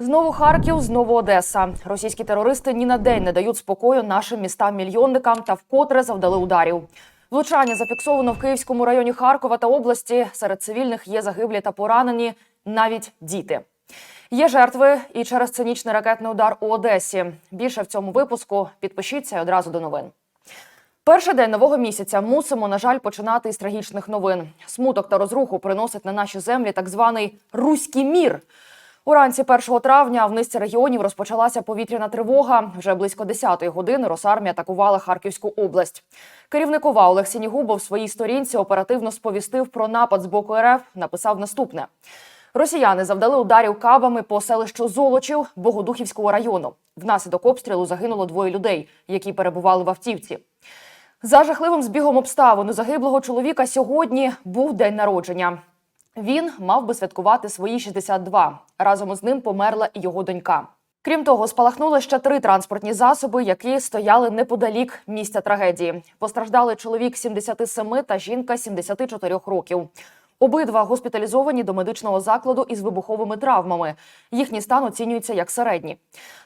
Знову Харків, знову Одеса. Російські терористи ні на день не дають спокою нашим містам-мільйонникам та вкотре завдали ударів. Влучання зафіксовано в Київському районі Харкова та області. Серед цивільних є загиблі та поранені, навіть діти. Є жертви і через цинічний ракетний удар у Одесі. Більше в цьому випуску підпишіться одразу до новин. Перший день нового місяця мусимо, на жаль, починати із трагічних новин. Смуток та розруху приносить на наші землі так званий руський мір. Уранці 1 травня в низці регіонів розпочалася повітряна тривога. Вже близько 10-ї години Росармія атакувала Харківську область. Керівник ОВА Олег Сінігубов в своїй сторінці оперативно сповістив про напад з боку РФ. Написав наступне: Росіяни завдали ударів кабами по селищу Золочів Богодухівського району. Внаслідок обстрілу загинуло двоє людей, які перебували в автівці. За жахливим збігом обставин у загиблого чоловіка сьогодні був день народження. Він мав би святкувати свої 62. Разом із ним померла і його донька. Крім того, спалахнули ще три транспортні засоби, які стояли неподалік місця трагедії. Постраждали чоловік 77 та жінка 74 років. Обидва госпіталізовані до медичного закладу із вибуховими травмами. Їхній стан оцінюється як середній.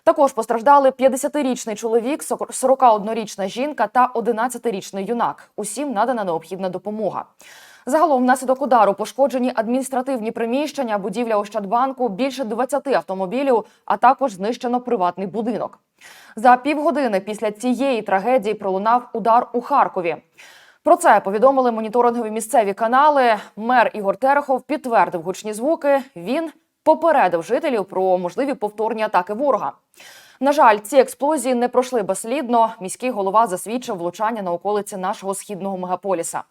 Також постраждали 50-річний чоловік, 41-річна жінка та 11-річний юнак. Усім надана необхідна допомога. Загалом, внаслідок удару пошкоджені адміністративні приміщення, будівля Ощадбанку, більше 20 автомобілів, а також знищено приватний будинок. За півгодини після цієї трагедії пролунав удар у Харкові. Про це повідомили моніторингові місцеві канали. Мер Ігор Терехов підтвердив гучні звуки. Він попередив жителів про можливі повторні атаки ворога. На жаль, ці експлозії не пройшли безслідно. Міський голова засвідчив влучання на околиці нашого східного мегаполіса.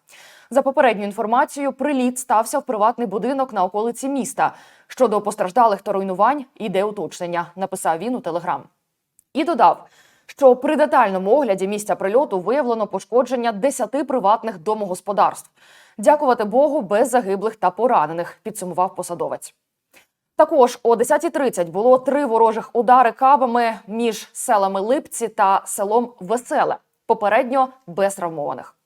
За попередньою інформацією, приліт стався в приватний будинок на околиці міста. Щодо постраждалих та руйнувань, іде уточнення, написав він у телеграм. І додав, що при детальному огляді місця прильоту виявлено пошкодження 10 приватних домогосподарств. Дякувати Богу, без загиблих та поранених, підсумував посадовець. Також о 10.30 було три ворожих удари кабами між селами Липці та селом Веселе. Попередньо без травмованих.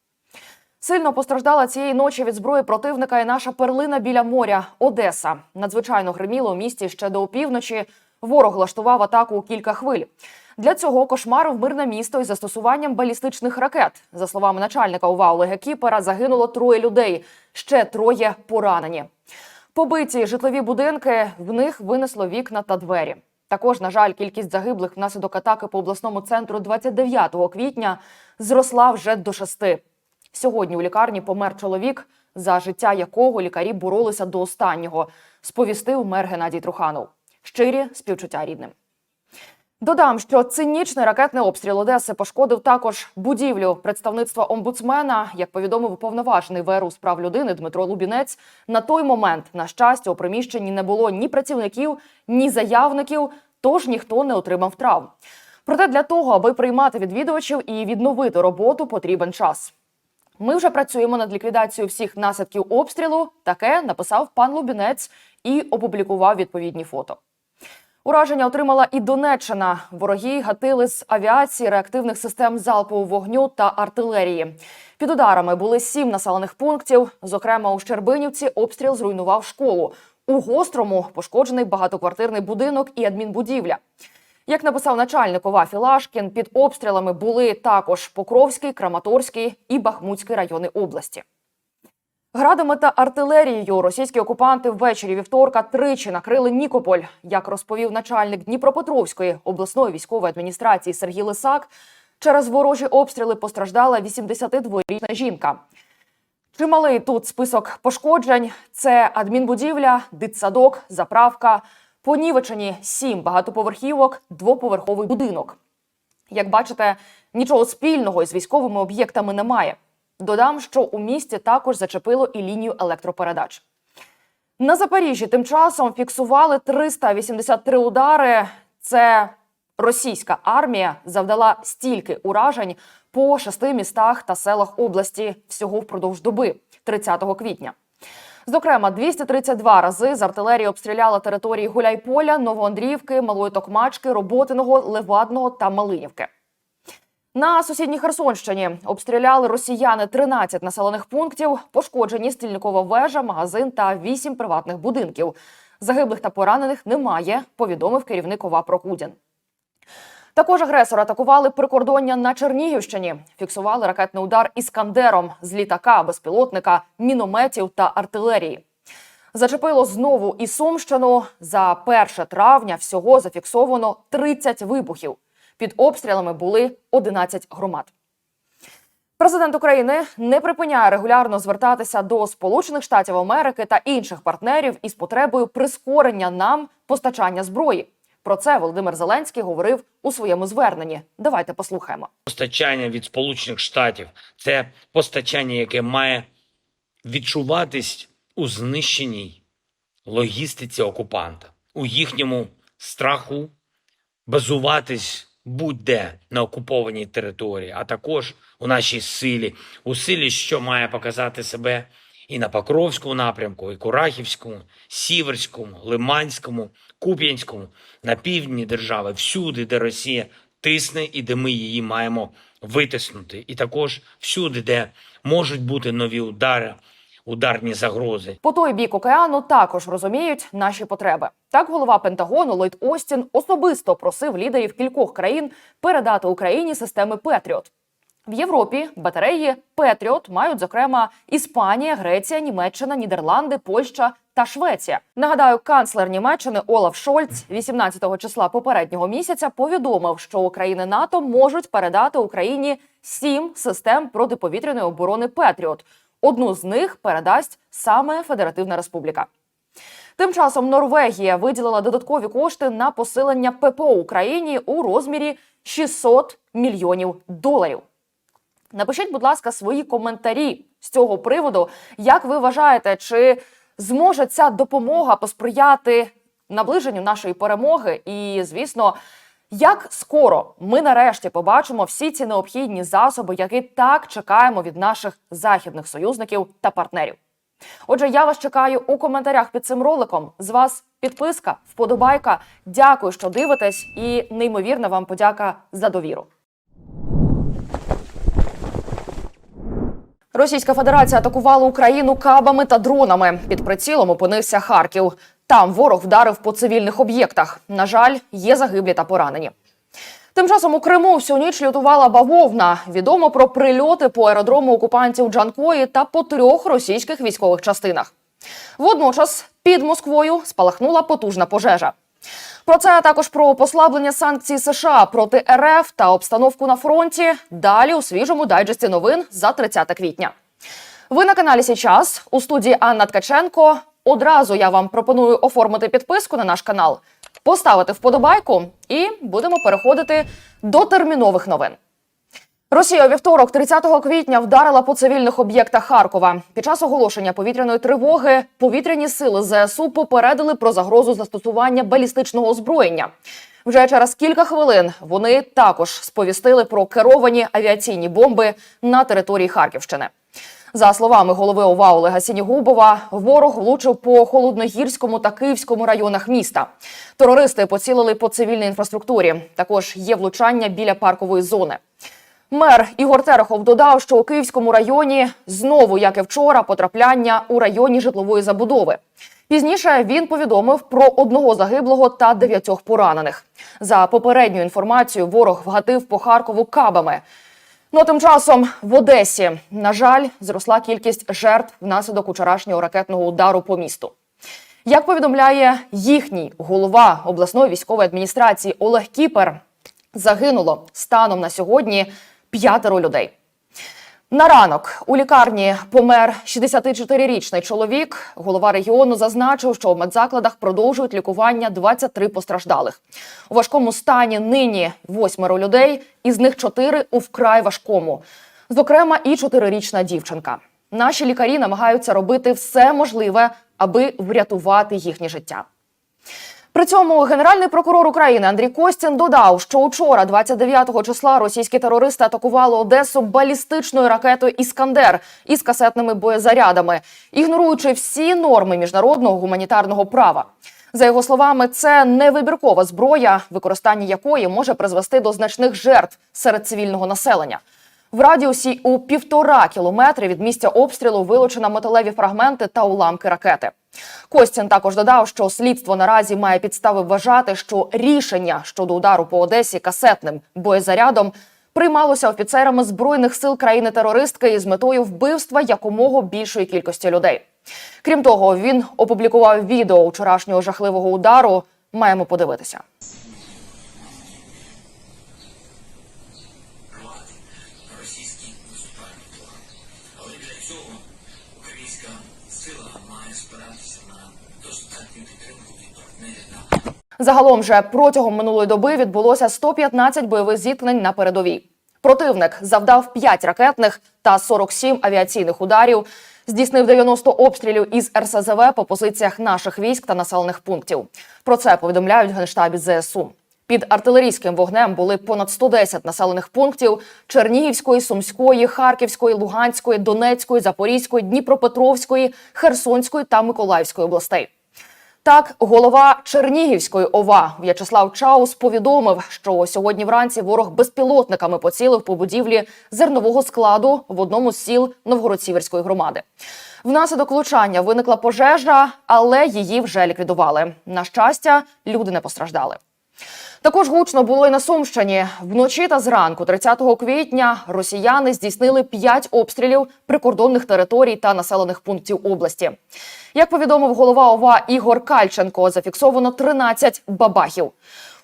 Сильно постраждала цієї ночі від зброї противника і наша перлина біля моря Одеса. Надзвичайно гриміло у місті ще до опівночі. Ворог влаштував атаку у кілька хвиль. Для цього кошмарив мирне місто із застосуванням балістичних ракет. За словами начальника УВА Олега Кіпера, загинуло троє людей, ще троє поранені. Побиті житлові будинки, в них винесло вікна та двері. Також, на жаль, кількість загиблих внаслідок атаки по обласному центру 29 квітня зросла вже до шести. Сьогодні у лікарні помер чоловік, за життя якого лікарі боролися до останнього, сповістив мер Геннадій Труханов. Щирі співчуття рідним. Додам, що цинічний ракетний обстріл Одеси пошкодив також будівлю представництва омбудсмена. Як повідомив уповноважений ВРУ з прав людини Дмитро Лубінець, на той момент, на щастя, у приміщенні не було ні працівників, ні заявників, тож ніхто не отримав травм. Проте для того, аби приймати відвідувачів і відновити роботу, потрібен час. Ми вже працюємо над ліквідацією всіх наслідків обстрілу. Таке написав пан Лубінець і опублікував відповідні фото. Ураження отримала і Донеччина. Вороги гатили з авіації, реактивних систем залпового вогню та артилерії. Під ударами були сім населених пунктів. Зокрема, у Щербинівці обстріл зруйнував школу. У гострому пошкоджений багатоквартирний будинок і адмінбудівля. Як написав начальник ОВА Філашкін, під обстрілами були також Покровський, Краматорський і Бахмутський райони області. Градами та артилерією російські окупанти ввечері вівторка тричі накрили Нікополь. Як розповів начальник Дніпропетровської обласної військової адміністрації Сергій Лисак, через ворожі обстріли постраждала 82-річна жінка. Чималий тут список пошкоджень: це адмінбудівля, дитсадок, заправка, понівечені сім багатоповерхівок, двоповерховий будинок. Як бачите, нічого спільного із військовими об'єктами немає. Додам, що у місті також зачепило і лінію електропередач. На Запоріжжі тим часом фіксували 383 удари. Це російська армія завдала стільки уражень по шести містах та селах області всього впродовж доби 30 квітня. Зокрема, 232 рази з артилерії обстріляла території Гуляйполя, Новоандріївки, Малої Токмачки, Роботиного, Левадного та Малинівки. На сусідній Херсонщині обстріляли росіяни 13 населених пунктів, пошкоджені стільникова вежа, магазин та 8 приватних будинків. Загиблих та поранених немає, повідомив керівник ОВА Прокудін. Також агресори атакували прикордоння на Чернігівщині. Фіксували ракетний удар іскандером з літака, безпілотника, мінометів та артилерії. Зачепило знову і Сумщину. За 1 травня всього зафіксовано 30 вибухів. Під обстрілами були 11 громад. Президент України не припиняє регулярно звертатися до Сполучених Штатів Америки та інших партнерів із потребою прискорення нам постачання зброї. Про це Володимир Зеленський говорив у своєму зверненні. Давайте послухаємо. постачання від Сполучених Штатів це постачання, яке має відчуватись у знищеній логістиці окупанта, у їхньому страху базуватись будь-де на окупованій території, а також у нашій силі, у силі, що має показати себе і на Покровському напрямку, і Курахівському, Сіверському, Лиманському, Куп'янському, на півдні держави, всюди, де Росія тисне і де ми її маємо витиснути, і також всюди, де можуть бути нові удари, ударні загрози. По той бік океану також розуміють наші потреби. Так, голова Пентагону Ллойд Остін особисто просив лідерів кількох країн передати Україні системи Петріот. В Європі батареї Петріот мають зокрема Іспанія, Греція, Німеччина, Нідерланди, Польща та Швеція. Нагадаю, канцлер Німеччини Олаф Шольц 18 числа попереднього місяця повідомив, що країни НАТО можуть передати Україні сім систем протиповітряної оборони Петріот. Одну з них передасть саме Федеративна Республіка. Тим часом Норвегія виділила додаткові кошти на посилення ППО Україні у розмірі 600 мільйонів доларів. Напишіть, будь ласка, свої коментарі з цього приводу. Як ви вважаєте, чи зможе ця допомога посприяти наближенню нашої перемоги? І, звісно, як скоро ми нарешті побачимо всі ці необхідні засоби, які так чекаємо від наших західних союзників та партнерів? Отже, я вас чекаю у коментарях під цим роликом. З вас підписка, вподобайка. Дякую, що дивитесь, і неймовірна вам подяка за довіру. Російська Федерація атакувала Україну кабами та дронами. Під прицілом опинився Харків. Там ворог вдарив по цивільних об'єктах. На жаль, є загиблі та поранені. Тим часом у Криму всю ніч лютувала бавовна. Відомо про прильоти по аеродрому окупантів Джанкої та по трьох російських військових частинах. Водночас під Москвою спалахнула потужна пожежа. Про це також про послаблення санкцій США проти РФ та обстановку на фронті. Далі у свіжому дайджесті новин за 30 квітня. Ви на каналі Січас у студії Анна Ткаченко. Одразу я вам пропоную оформити підписку на наш канал, поставити вподобайку і будемо переходити до термінових новин. Росія у вівторок, 30 квітня, вдарила по цивільних об'єктах Харкова. Під час оголошення повітряної тривоги повітряні сили ЗСУ попередили про загрозу застосування балістичного озброєння. Вже через кілька хвилин вони також сповістили про керовані авіаційні бомби на території Харківщини. За словами голови ОВА Олега Сінігубова, ворог влучив по холодногірському та київському районах міста. Терористи поцілили по цивільній інфраструктурі. Також є влучання біля паркової зони. Мер Ігор Терехов додав, що у Київському районі знову, як і вчора, потрапляння у районі житлової забудови. Пізніше він повідомив про одного загиблого та дев'ятьох поранених. За попередньою інформацією, ворог вгатив по Харкову кабами. Ну а тим часом в Одесі, на жаль, зросла кількість жертв внаслідок вчорашнього ракетного удару по місту. Як повідомляє їхній голова обласної військової адміністрації Олег Кіпер, загинуло станом на сьогодні п'ятеро людей. На ранок у лікарні помер 64-річний чоловік. Голова регіону зазначив, що в медзакладах продовжують лікування 23 постраждалих. У важкому стані нині восьмеро людей, із них чотири у вкрай важкому. Зокрема, і чотирирічна дівчинка. Наші лікарі намагаються робити все можливе, аби врятувати їхнє життя. При цьому генеральний прокурор України Андрій Костін додав, що учора, 29 числа, російські терористи атакували Одесу балістичною ракетою Іскандер із касетними боєзарядами, ігноруючи всі норми міжнародного гуманітарного права. За його словами, це невибіркова зброя, використання якої може призвести до значних жертв серед цивільного населення. В радіусі у півтора кілометри від місця обстрілу вилучено металеві фрагменти та уламки ракети. Костін також додав, що слідство наразі має підстави вважати, що рішення щодо удару по Одесі касетним боєзарядом приймалося офіцерами збройних сил країни-терористки із метою вбивства якомога більшої кількості людей. Крім того, він опублікував відео вчорашнього жахливого удару. Маємо подивитися. російський наступальний план. Але для цього українська сила має спиратися на достатню підтримку від партнерів НАТО. Загалом же протягом минулої доби відбулося 115 бойових зіткнень на передовій. Противник завдав 5 ракетних та 47 авіаційних ударів, здійснив 90 обстрілів із РСЗВ по позиціях наших військ та населених пунктів. Про це повідомляють в генштабі ЗСУ. Під артилерійським вогнем були понад 110 населених пунктів Чернігівської, Сумської, Харківської, Луганської, Донецької, Запорізької, Дніпропетровської, Херсонської та Миколаївської областей. Так, голова Чернігівської ОВА В'ячеслав Чаус повідомив, що сьогодні вранці ворог безпілотниками поцілив по будівлі зернового складу в одному з сіл Новгород-Сіверської громади. Внаслідок влучання виникла пожежа, але її вже ліквідували. На щастя, люди не постраждали. Також гучно було і на Сумщині. Вночі та зранку, 30 квітня, росіяни здійснили 5 обстрілів прикордонних територій та населених пунктів області. Як повідомив голова ОВА Ігор Кальченко, зафіксовано 13 бабахів.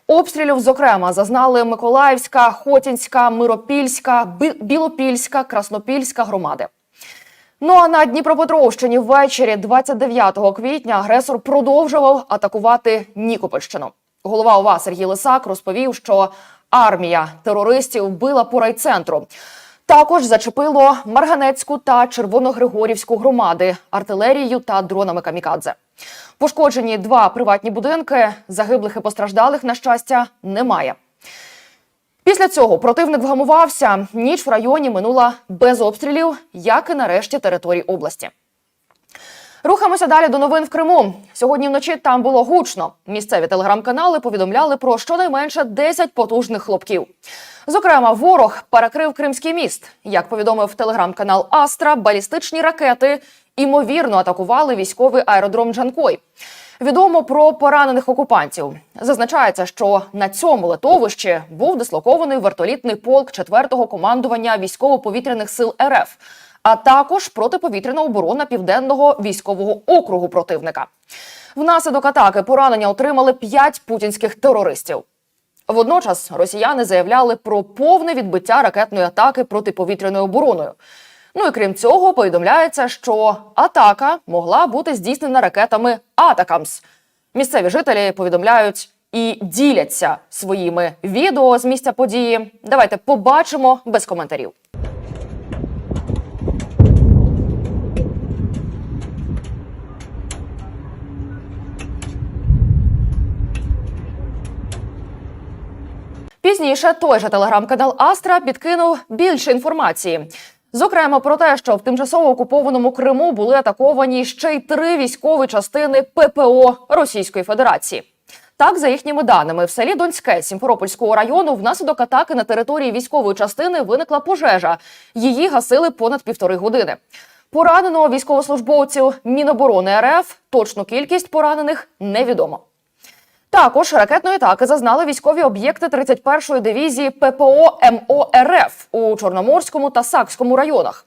Обстрілів, зокрема, зазнали Миколаївська, Хотінська, Миропільська, Бі- Білопільська, Краснопільська громади. Ну а на Дніпропетровщині ввечері 29 квітня агресор продовжував атакувати Нікопольщину. Голова ОВА Сергій Лисак розповів, що армія терористів била по райцентру. Також зачепило Марганецьку та Червоногригорівську громади артилерією та дронами камікадзе. Пошкоджені два приватні будинки. Загиблих і постраждалих, на щастя, немає. Після цього противник вгамувався. Ніч в районі минула без обстрілів, як і нарешті території області. Рухаємося далі до новин в Криму. Сьогодні вночі там було гучно. Місцеві телеграм-канали повідомляли про щонайменше 10 потужних хлопків. Зокрема, ворог перекрив Кримський міст. Як повідомив телеграм-канал Астра, балістичні ракети імовірно атакували військовий аеродром Джанкой. Відомо про поранених окупантів. Зазначається, що на цьому литовищі був дислокований вертолітний полк 4-го командування військово-повітряних сил РФ, а також протиповітряна оборона південного військового округу противника. Внаслідок атаки поранення отримали 5 путінських терористів. Водночас росіяни заявляли про повне відбиття ракетної атаки протиповітряною обороною. Ну і крім цього, повідомляється, що атака могла бути здійснена ракетами Атакамс. Місцеві жителі повідомляють і діляться своїми відео з місця події. Давайте побачимо без коментарів. Пізніше той же телеграм-канал Астра підкинув більше інформації. Зокрема, про те, що в тимчасово окупованому Криму були атаковані ще й три військові частини ППО Російської Федерації. Так, за їхніми даними, в селі Донське Сімферопольського району внаслідок атаки на території військової частини виникла пожежа. Її гасили понад півтори години. Поранено військовослужбовців Міноборони РФ. Точну кількість поранених невідомо. Також ракетної атаки зазнали військові об'єкти 31-ї дивізії ППО МО РФ у Чорноморському та Сакському районах.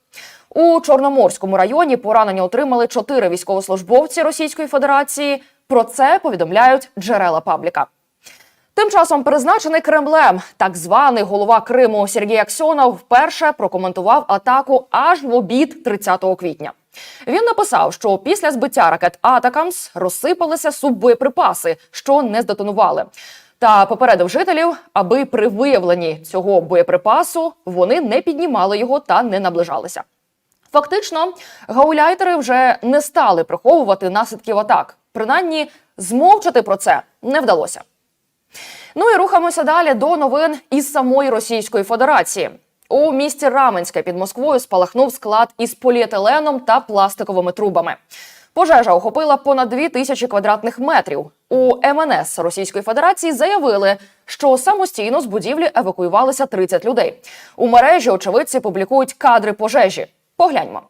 У Чорноморському районі поранення отримали чотири військовослужбовці Російської Федерації. Про це повідомляють джерела пабліка. Тим часом призначений Кремлем, так званий голова Криму Сергій Аксьонов вперше прокоментував атаку аж в обід 30 квітня. Він написав, що після збиття ракет Атакамс розсипалися суббоєприпаси, що не здетонували. Та попередив жителів, аби при виявленні цього боєприпасу вони не піднімали його та не наближалися. Фактично, гауляйтери вже не стали приховувати наслідків атак. Принаймні, змовчати про це не вдалося. Ну і рухаємося далі до новин із самої Російської Федерації. У місті Раменське під Москвою спалахнув склад із поліетиленом та пластиковими трубами. Пожежа охопила понад 2 тисячі квадратних метрів. У МНС Російської Федерації заявили, що самостійно з будівлі евакуювалися 30 людей. У мережі очевидці публікують кадри пожежі. Погляньмо.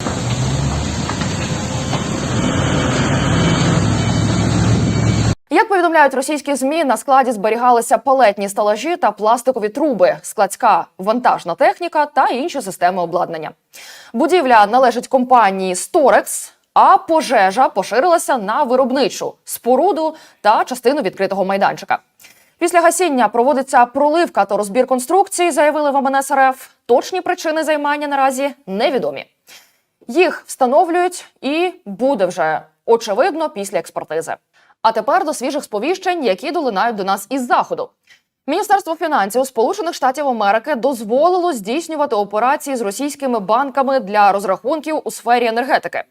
Як повідомляють російські змі, на складі зберігалися палетні стелажі та пластикові труби, складська вантажна техніка та інші системи обладнання. Будівля належить компанії Storex, а пожежа поширилася на виробничу споруду та частину відкритого майданчика. Після гасіння проводиться проливка та розбір конструкції, заявили в МНС РФ. Точні причини займання наразі невідомі. Їх встановлюють і буде вже очевидно після експертизи. А тепер до свіжих сповіщень, які долинають до нас із заходу. Міністерство фінансів Сполучених Штатів Америки дозволило здійснювати операції з російськими банками для розрахунків у сфері енергетики.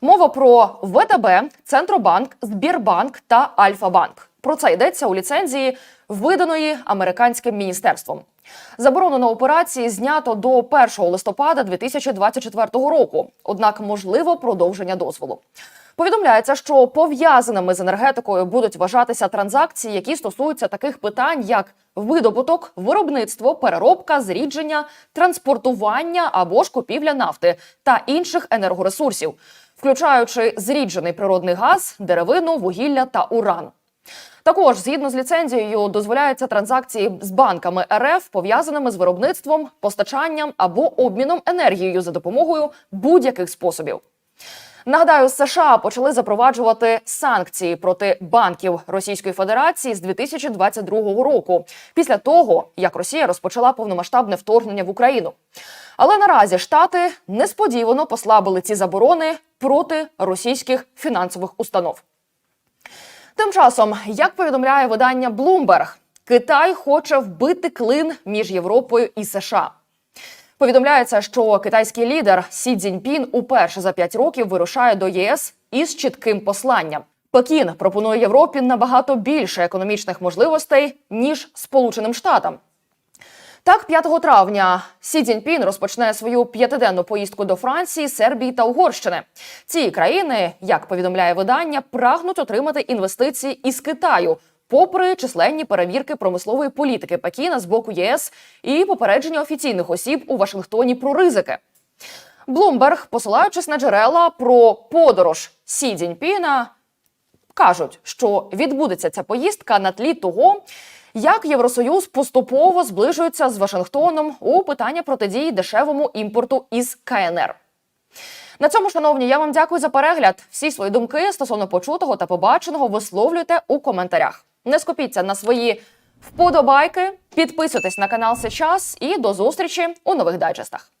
Мова про ВТБ, Центробанк, Збірбанк та Альфа-Банк. Про це йдеться у ліцензії, виданої американським міністерством. Заборону на операції знято до 1 листопада 2024 року. Однак можливо продовження дозволу. Повідомляється, що пов'язаними з енергетикою будуть вважатися транзакції, які стосуються таких питань, як видобуток, виробництво, переробка, зрідження, транспортування або ж купівля нафти та інших енергоресурсів, включаючи зріджений природний газ, деревину, вугілля та уран. Також, згідно з ліцензією, дозволяються транзакції з банками РФ, пов'язаними з виробництвом, постачанням або обміном енергією за допомогою будь-яких способів. Нагадаю, США почали запроваджувати санкції проти банків Російської Федерації з 2022 року, після того як Росія розпочала повномасштабне вторгнення в Україну. Але наразі штати несподівано послабили ці заборони проти російських фінансових установ. Тим часом, як повідомляє видання Bloomberg, Китай хоче вбити клин між Європою і США. Повідомляється, що китайський лідер Сі Цзіньпін уперше за п'ять років вирушає до ЄС із чітким посланням. Пекін пропонує Європі набагато більше економічних можливостей ніж Сполученим Штатам. Так, 5 травня Сі Цзіньпін розпочне свою п'ятиденну поїздку до Франції, Сербії та Угорщини. Ці країни, як повідомляє видання, прагнуть отримати інвестиції із Китаю, попри численні перевірки промислової політики Пекіна з боку ЄС і попередження офіційних осіб у Вашингтоні про ризики. Блумберг, посилаючись на джерела про подорож Сі Цзіньпіна, кажуть, що відбудеться ця поїздка на тлі того, як Євросоюз поступово зближується з Вашингтоном у питання протидії дешевому імпорту із КНР. На цьому, шановні, я вам дякую за перегляд. Всі свої думки стосовно почутого та побаченого висловлюйте у коментарях. Не скупіться на свої вподобайки, підписуйтесь на канал Сейчас і до зустрічі у нових дайджестах.